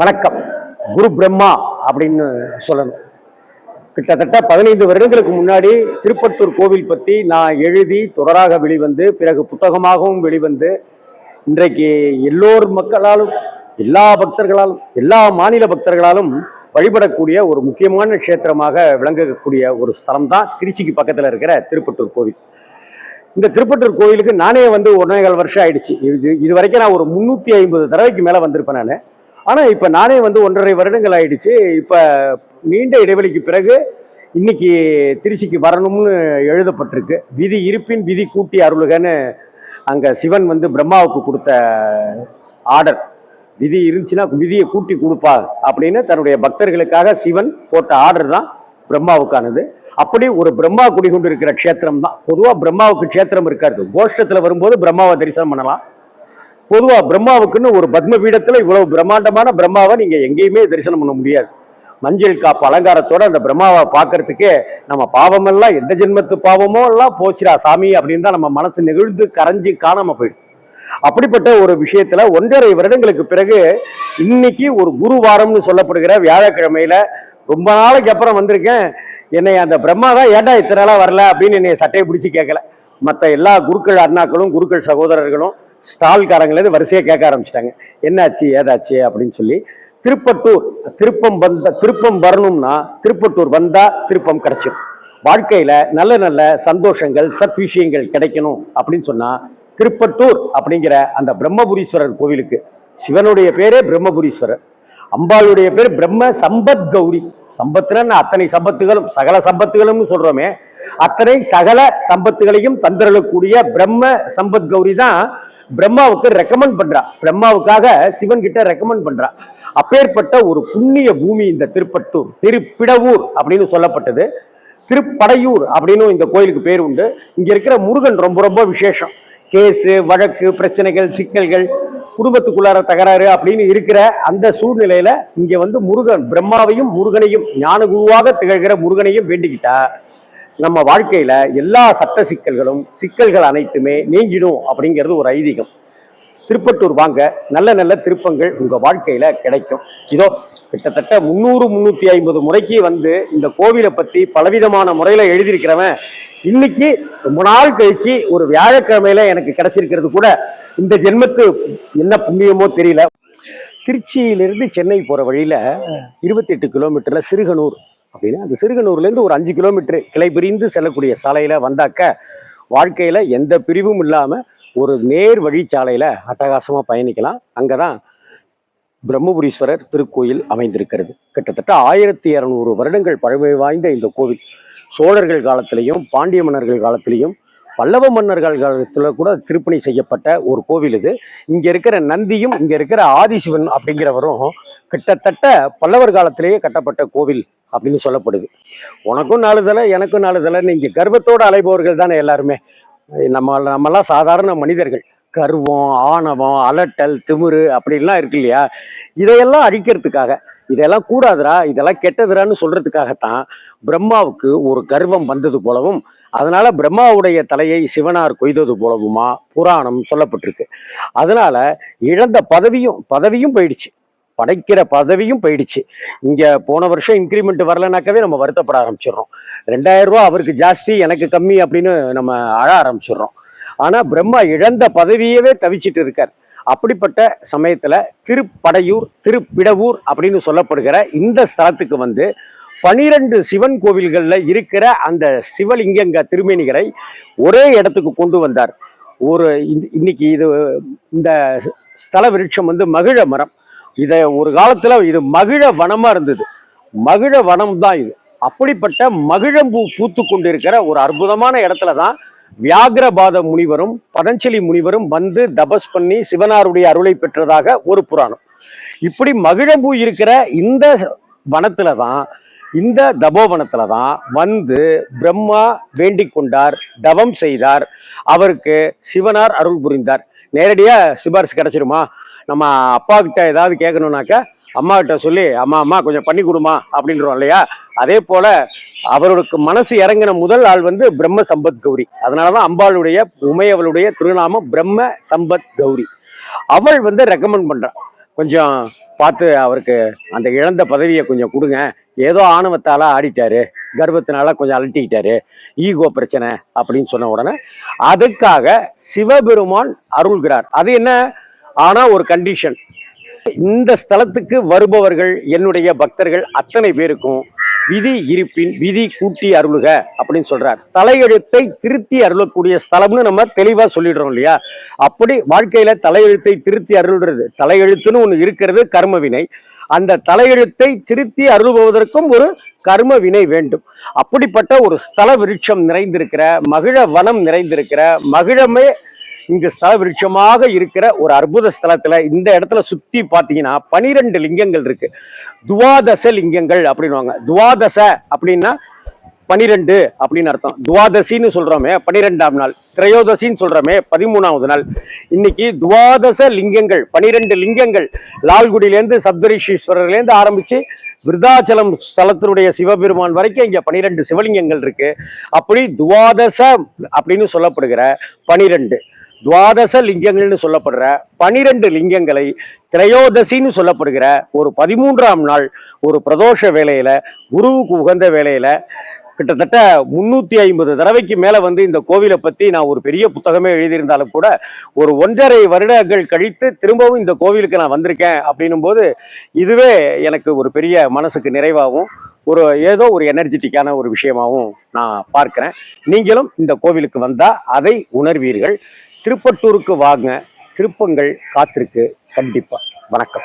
வணக்கம். குரு பிரம்மா அப்படின்னு சொல்லணும். கிட்டத்தட்ட பதினைந்து வருடங்களுக்கு முன்னாடி திருப்பத்தூர் கோவில் பற்றி நான் எழுதி தொடராக வெளிவந்து பிறகு புத்தகமாகவும் வெளிவந்து இன்றைக்கு எல்லோர் மக்களாலும் எல்லா பக்தர்களாலும் எல்லா மாநில பக்தர்களாலும் வழிபடக்கூடிய ஒரு முக்கியமான க்ஷேத்திரமாக விளங்கக்கூடிய ஒரு ஸ்தலம் தான் திருச்சிக்கு பக்கத்தில் இருக்கிற திருப்பத்தூர் கோவில். இந்த திருப்பட்டூர் கோவிலுக்கு நானே வந்து ஒன்றேகால் வருஷம் ஆயிடுச்சு. இது இது வரைக்கும் நான் ஒரு முந்நூற்றி ஐம்பது தடவைக்கு மேலே வந்திருப்பேன் நான். ஆனால் இப்போ நானே வந்து ஒன்றரை வருடங்கள் ஆயிடுச்சு. இப்போ நீண்ட இடைவெளிக்கு பிறகு இன்னைக்கு திருச்சிக்கு வரணும்னு எழுதப்பட்டிருக்கு. விதி இருப்பின் விதி கூட்டி அருளுகன்னு அங்கே சிவன் வந்து பிரம்மாவுக்கு கொடுத்த ஆர்டர். விதி இருந்துச்சுன்னா விதியை கூட்டி கொடுப்பா அப்படின்னு தன்னுடைய பக்தர்களுக்காக சிவன் போட்ட ஆர்டர் தான் பிரம்மாவுக்கானது. அப்படி ஒரு பிரம்மா குடிகொண்டு இருக்கிற க்ஷேத்திரம் தான். பொதுவாக பிரம்மாவுக்கு க்ஷேத்திரம் இருக்காது. கோஷ்டத்தில் வரும்போது பிரம்மாவை தரிசனம் பண்ணலாம். பொதுவாக பிரம்மாவுக்குன்னு ஒரு பத்ம பீடத்தில் இவ்வளவு பிரம்மாண்டமான பிரம்மாவை நீங்கள் எங்கேயுமே தரிசனம் பண்ண முடியாது. மஞ்சள் காப்பு அலங்காரத்தோட அந்த பிரம்மாவை பார்க்கறதுக்கே நம்ம பாவமெல்லாம் எந்த ஜென்மத்து பாவமோ எல்லாம் போச்சுடா சாமி அப்படின்னு தான் நம்ம மனசு நெகிழ்ந்து கரைஞ்சி காணாமல் போயிடும் அப்படிப்பட்ட ஒரு விஷயத்துல ஒன்றரை வருடங்களுக்கு பிறகு இன்னைக்கு ஒரு குரு வாரம்னு சொல்லப்படுகிற வியாழக்கிழமையில ரொம்ப நாளைக்கு அப்புறம் வந்திருக்கேன். என்னை அந்த பிரம்மா தான் ஏன்டா இத்தனை நாளாக வரல? அப்படின்னு என்னை சட்டையை பிடிச்சி கேட்கல மற்ற எல்லா குருக்கள் அண்ணாக்களும் குருக்கள் சகோதரர்களும் ஸ்டால்காரங்களேருந்து வரிசையாக கேட்க ஆரம்பிச்சிட்டாங்க. என்னாச்சு ஏதாச்சு அப்படின்னு சொல்லி திருப்பட்டூர் திருப்பம் வந்த திருப்பம் வரணும்னா திருப்பட்டூர் வந்தால் திருப்பம் கிடைச்சிடும் வாழ்க்கையில் நல்ல நல்ல சந்தோஷங்கள் சத் விஷயங்கள் கிடைக்கணும் அப்படின்னு சொன்னால் திருப்பட்டூர் அப்படிங்கிற அந்த பிரம்மபுரீஸ்வரர் கோவிலுக்கு சிவனுடைய பேரே பிரம்மபுரீஸ்வரர். அம்பாளுடைய பேர் பிரம்ம சம்பத் கௌரி. சம்பத்துலன்னு அத்தனை சம்பத்துகளும் சகல சம்பத்துகளும் சொல்கிறோமே அத்தனை சகல சம்பத்துகளையும் தந்திரக்கூடிய பிரம்ம சம்பத் கௌரி தான் பிரம்மாவுக்கு ரெக்கமெண்ட் பண்றா. பிரம்மாவுக்காக சிவன் கிட்ட ரெக்கமெண்ட் பண்றா. அப்பேற்பட்ட ஒரு புண்ணிய பூமி இந்த திருப்பட்டூர் திருப்பிடவூர் அப்படின்னு சொல்லப்பட்டது. திருப்படையூர் அப்படின்னு இந்த கோயிலுக்கு பேர் உண்டு. இங்க இருக்கிற முருகன் ரொம்ப ரொம்ப விசேஷம். கேஸு வழக்கு பிரச்சனைகள் சிக்கல்கள் குடும்பத்துக்குள்ளார தகராறு அப்படின்னு இருக்கிற அந்த சூழ்நிலையில இங்க வந்து முருகன் பிரம்மாவையும் முருகனையும் ஞான குருவாக திகழ்கிற முருகனையும் வேண்டிக்கிட்டா நம்ம வாழ்க்கையில எல்லா சட்ட சிக்கல்களும் சிக்கல்கள் அனைத்துமே நீங்கிடும் அப்படிங்கிறது ஒரு ஐதீகம். திருப்பத்தூர் வாங்க நல்ல நல்ல திருப்பங்கள் உங்க வாழ்க்கையில கிடைக்கும். இதோ கிட்டத்தட்ட முந்நூறு முந்நூற்றி ஐம்பது முறைக்கு வந்து இந்த கோவிலை பத்தி பலவிதமான முறையில எழுதியிருக்கிறவன் இன்னைக்கு ரொம்ப நாள் கழிச்சு ஒரு வியாழக்கிழமையில எனக்கு கிடைச்சிருக்கிறது கூட இந்த ஜென்மத்து என்ன புண்ணியமோ தெரியல. திருச்சியிலிருந்து சென்னை போற வழியில இருபத்தி எட்டு கிலோமீட்டர்ல சிறுகனூர். அப்படின்னா அந்த சிறுகனூர்லேருந்து ஒரு அஞ்சு கிலோமீட்டர் கிளை பிரிந்து செல்லக்கூடிய சாலையில் வந்தாக்க வாழ்க்கையில் எந்த பிரிவும் இல்லாமல் ஒரு நேர் வழி சாலையில் அட்டகாசமாக பயணிக்கலாம். அங்கே தான் பிரம்மபுரீஸ்வரர் திருக்கோயில் அமைந்திருக்கிறது. கிட்டத்தட்ட ஆயிரத்தி இரநூறு வருடங்கள் பழமை வாய்ந்த இந்த கோவில். சோழர்கள் காலத்திலையும் பாண்டிய மன்னர்கள் காலத்திலையும் பல்லவ மன்னர்கள் காலத்தில் கூட திருப்பணி செய்யப்பட்ட ஒரு கோவில் இது. இங்கே இருக்கிற நந்தியும் இங்கே இருக்கிற ஆதிசிவன் அப்படிங்கிறவரும் கிட்டத்தட்ட பல்லவர் காலத்திலேயே கட்டப்பட்ட கோவில் அப்படின்னு சொல்லப்படுது. உனக்கும் நாலு தலை எனக்கும் நாலு நீங்கள் கர்வத்தோடு அலைபவர்கள் தானே எல்லாருமே. நம்ம நம்மெல்லாம் சாதாரண மனிதர்கள். கர்வம் ஆணவம் அலட்டல் திமிரு அப்படின்லாம் இருக்கு இல்லையா? இதையெல்லாம் அழிக்கிறதுக்காக இதெல்லாம் கூடாதுடா இதெல்லாம் கெட்டதுடான்னு சொல்றதுக்காகத்தான் பிரம்மாவுக்கு ஒரு கர்வம் வந்தது போலவும் அதனால பிரம்மாவுடைய தலையை சிவனார் கொய்தது போலவுமா புராணம் சொல்லப்பட்டிருக்கு. அதனால இழந்த பதவியும் பதவியும் போயிடுச்சு. படைக்கிற பதவியும் போயிடுச்சு. இங்க போன வருஷம் இன்க்ரிமெண்ட் வரலனாக்கவே நம்ம வருத்தப்பட ஆரம்பிச்சிடுறோம். ரெண்டாயிரம் ரூபா அவருக்கு ஜாஸ்தி எனக்கு கம்மி அப்படின்னு நம்ம அழ ஆரம்பிச்சிடுறோம். ஆனா பிரம்மா இழந்த பதவியவே தவிச்சிட்டு இருக்கார். அப்படிப்பட்ட சமயத்தில் திருப்படையூர் திருப்பிடவூர் அப்படின்னு சொல்லப்படுகிற இந்த ஸ்தலத்துக்கு வந்து பனிரெண்டு சிவன் கோவில்களில் இருக்கிற அந்த சிவலிங்கங்க திருமேனிகளை ஒரே இடத்துக்கு கொண்டு வந்தார். ஒரு இன்னைக்கு இது இந்த ஸ்தல விருட்சம் வந்து மகிழ மரம். இதை ஒரு காலத்தில் இது மகிழ வனமாக இருந்தது. மகிழ வனம் தான் இது. அப்படிப்பட்ட மகிழம்பூ பூத்து கொண்டிருக்கிற ஒரு அற்புதமான இடத்துல தான் வியாகிரபாத முனிவரும் பதஞ்சலி முனிவரும் வந்து தபஸ் பண்ணி சிவனாருடைய அருளை பெற்றதாக ஒரு புராணம். இப்படி மகிழம்பூ இருக்கிற இந்த வனத்துல தான் இந்த தபோவனத்துல தான் வந்து பிரம்மா வேண்டிக் கொண்டார் தவம் செய்தார். அவருக்கு சிவனார் அருள் புரிந்தார். நேரடியாக சிபாரிசு கிடைச்சிருமா? நம்ம அப்பா கிட்ட ஏதாவது கேட்கணும்னாக்க அம்மாக்கிட்ட சொல்லி அம்மா அம்மா கொஞ்சம் பண்ணி கொடுமா அப்படின்றோம் இல்லையா? அதே போல அவருக்கு மனசு இறங்கின முதல் ஆள் வந்து பிரம்ம சம்பத் கௌரி. அதனாலதான் அம்பாளுடைய உமையவளுடைய திருநாமம் பிரம்ம சம்பத் கௌரி. அவள் வந்து ரெக்கமெண்ட் பண்றான் கொஞ்சம் பார்த்து அவருக்கு அந்த இழந்த பதவியை கொஞ்சம் கொடுங்க. ஏதோ ஆணவத்தால் ஆடிட்டாரு. கர்வத்தினால கொஞ்சம் அலட்டிக்கிட்டாரு. ஈகோ பிரச்சனை அப்படின்னு சொன்ன உடனே அதுக்காக சிவபெருமான் அருள்கிறார். அது என்ன? ஆனால் ஒரு கண்டிஷன் இந்த ஸ்தலத்துக்கு வருபவர்கள் என்னுடைய பக்தர்கள் அத்தனை பேருக்கும் விதி இருப்பின் விதி கூட்டி அருளுக அப்படின்னு சொல்றார். தலையெழுத்தை திருத்தி அருளக்கூடிய ஸ்தலம்னு நம்ம தெளிவா சொல்லிடுறோம் இல்லையா? அப்படி வாழ்க்கையில தலையெழுத்தை திருத்தி அருள்றது. தலையெழுத்துன்னு ஒண்ணு இருக்கிறது கர்மவினை அந்த தலையெழுத்தை திருத்தி அருள்பவதற்கும் ஒரு கர்ம வினை வேண்டும். அப்படிப்பட்ட ஒரு ஸ்தல விருட்சம் நிறைந்திருக்கிற மகிழ வனம் நிறைந்திருக்கிற மகிழமே இங்கு ஸ்தல விருட்சமாக இருக்கிற ஒரு அற்புத ஸ்தலத்துல இந்த இடத்துல சுத்தி பார்த்தீங்கன்னா பனிரெண்டு லிங்கங்கள் இருக்கு. துவாதச லிங்கங்கள் அப்படின்னுவாங்க. துவாதச அப்படின்னா பனிரெண்டு அப்படின்னு அர்த்தம். துவாதசின்னு சொல்றோமே பனிரெண்டாம் நாள். திரையோதசின்னு சொல்றோமே பதிமூணாவது நாள். இன்னைக்கு துவாதச லிங்கங்கள் பனிரெண்டு லிங்கங்கள் லால்குடியிலேருந்து சப்தரிஷீஸ்வரர்லேருந்து ஆரம்பிச்சு விருதாச்சலம் ஸ்தலத்தினுடைய சிவபெருமான் வரைக்கும் இங்க பனிரெண்டு சிவலிங்கங்கள் இருக்கு. அப்படி துவாதச அப்படின்னு சொல்லப்படுகிற பனிரெண்டு. துவாதச லிங்கங்கள்னு சொல்லப்படுற பனிரெண்டு லிங்கங்களை திரையோதசின்னு சொல்லப்படுகிற ஒரு பதிமூன்றாம் நாள் ஒரு பிரதோஷ வேலையில் குருவுக்கு உகந்த வேலையில் கிட்டத்தட்ட முந்நூற்றி ஐம்பது தடவைக்கு மேலே வந்து இந்த கோவிலை பற்றி நான் ஒரு பெரிய புத்தகமே எழுதியிருந்தாலும் கூட ஒரு ஒன்றரை வருடங்கள் கழித்து திரும்பவும் இந்த கோவிலுக்கு நான் வந்திருக்கேன் அப்படின்னும் போது இதுவே எனக்கு ஒரு பெரிய மனசுக்கு நிறைவாகவும் ஒரு ஏதோ ஒரு எனர்ஜெட்டிக்கான ஒரு விஷயமாகவும் நான் பார்க்குறேன். நீங்களும் இந்த கோவிலுக்கு வந்தால் அதை உணர்வீர்கள். திருப்பட்டூருக்கு வாங்க. திருப்பங்கள் காத்திருக்கு. கண்டிப்பாக வணக்கம்.